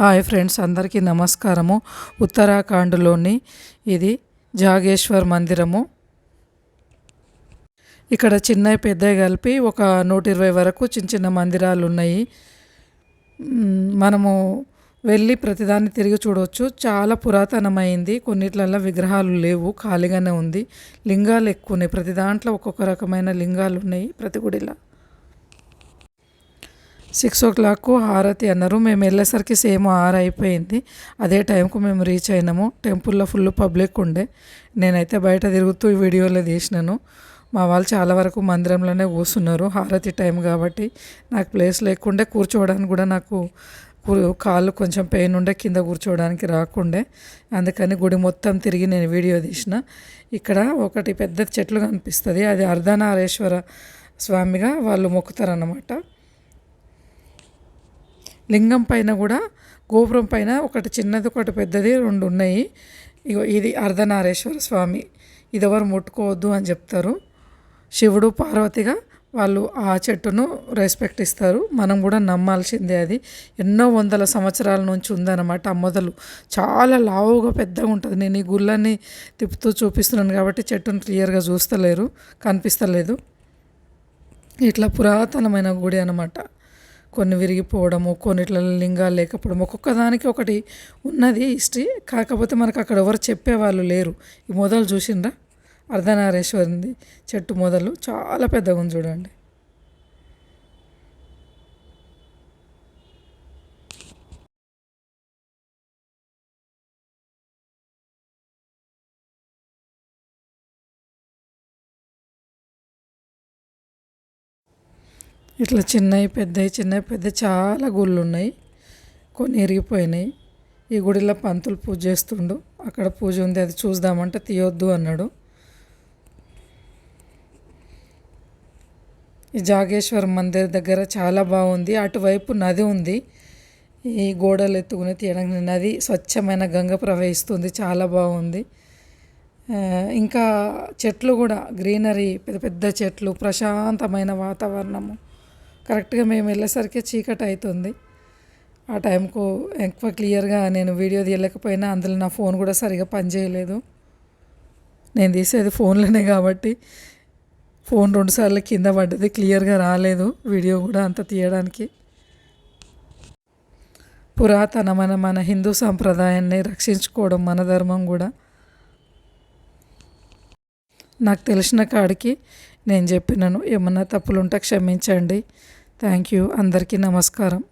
Hi friends అందరికీ నమస్కారము. ఉత్తరాఖండ్లోని ఇది జాగేశ్వర్ మందిరము. ఇక్కడ చిన్న పెద్ద కలిపి ఒక నూట ఇరవై వరకు చిన్న చిన్న మందిరాలు ఉన్నాయి మనము వెళ్ళి ప్రతిదాన్ని తిరిగి చూడవచ్చు చాలా పురాతనమైంది కొన్నిట్లల్లో విగ్రహాలు లేవు ఖాళీగానే ఉంది. లింగాలు ఎక్కువ ఉన్నాయి ప్రతి దాంట్లో ఒక్కొక్క రకమైన లింగాలు ఉన్నాయి ప్రతి గుడిలో. సిక్స్ ఓ క్లాక్కు హారతి అన్నారు. మేము వెళ్ళేసరికి సేమ్ ఆర్ అయిపోయింది. అదే టైంకు మేము రీచ్ అయినాము. టెంపుల్లో ఫుల్ పబ్లిక్ ఉండే. నేనైతే బయట తిరుగుతూ వీడియోలో తీసినాను. మా వాళ్ళు చాలా వరకు మందిరంలోనే కూర్చున్నారు. హారతి టైం కాబట్టి నాకు ప్లేస్ లేకుండే కూర్చోవడానికి కూడా నాకు కాళ్ళు కొంచెం పెయిన్ ఉండే కింద కూర్చోవడానికి రాకుండే. అందుకని గుడి మొత్తం తిరిగి నేను వీడియో తీసిన. ఇక్కడ ఒకటి పెద్ద చెట్లు కనిపిస్తుంది. అది అర్ధనారేశ్వర స్వామిగా వాళ్ళు మొక్కుతారన్నమాట. లింగం పైన కూడా గోపురం పైన ఒకటి చిన్నది ఒకటి పెద్దది రెండు ఉన్నాయి. ఇగో ఇది అర్ధనారేశ్వర స్వామి. ఇది ఎవరు ముట్టుకోవద్దు అని చెప్తారు. శివుడు పార్వతిగా వాళ్ళు ఆ చెట్టును రెస్పెక్ట్ ఇస్తారు. మనం కూడా నమ్మాల్సిందే అది. ఎన్నో వందల సంవత్సరాల నుంచి ఉందన్నమాట ఆ మొదలు. చాలా లావుగా పెద్దగా ఉంటుంది. నేను ఈ గుళ్ళని తిప్పుతూ చూపిస్తున్నాను కాబట్టి చెట్టును క్లియర్గా చూస్తలేరు కనిపిస్తలేదు. ఇట్లా పురాతనమైన గుడి అన్నమాట. కొన్ని విరిగిపోవడము కొన్నిట్లలో లింగాలు లేకపోవడం ఒక్కొక్క దానికి ఒకటి ఉన్నది హిస్టరీ. కాకపోతే మనకు అక్కడ ఎవరు చెప్పేవాళ్ళు లేరు. ఈ మొదలు చూసిండ్రా? అర్ధనారేశ్వరింది చెట్టు మొదలు. చాలా పెద్దగా ఉంది చూడండి. ఇట్లా చిన్నవి పెద్దవి చిన్నవి పెద్ద చాలా గుళ్ళు ఉన్నాయి కొన్ని ఇరిగిపోయినాయి. ఈ గుడిలో పంతులు పూజ చేస్తుండు. అక్కడ పూజ ఉంది. అది చూద్దామంటే తీయొద్దు అన్నాడు. ఈ జాగేశ్వర మందిర్ దగ్గర చాలా బాగుంది. అటువైపు నది ఉంది. ఈ గోడలు ఎత్తుకుని తీయడానికి నది స్వచ్ఛమైన గంగ ప్రవహిస్తుంది. చాలా బాగుంది. ఇంకా చెట్లు కూడా గ్రీనరీ పెద్ద పెద్ద చెట్లు ప్రశాంతమైన వాతావరణము. కరెక్ట్గా మేము వెళ్ళేసరికి చీకటి అవుతుంది. ఆ టైంకు ఎక్కువ క్లియర్గా నేను వీడియో తీయలేకపోయినా అందులో నా ఫోన్ కూడా సరిగా పనిచేయలేదు. నేను తీసేది ఫోన్లోనే కాబట్టి ఫోన్ రెండుసార్లు కింద పడ్డది క్లియర్గా రాలేదు వీడియో కూడా అంత తీయడానికి. పురాతనమైన మన హిందూ సాంప్రదాయాన్ని రక్షించుకోవడం మన ధర్మం కూడా. నాకు తెలిసిన కాడికి నేను చెప్పినాను ఏమన్నా తప్పులుంటే క్షమించండి. Thank you. అందరికీ నమస్కారం.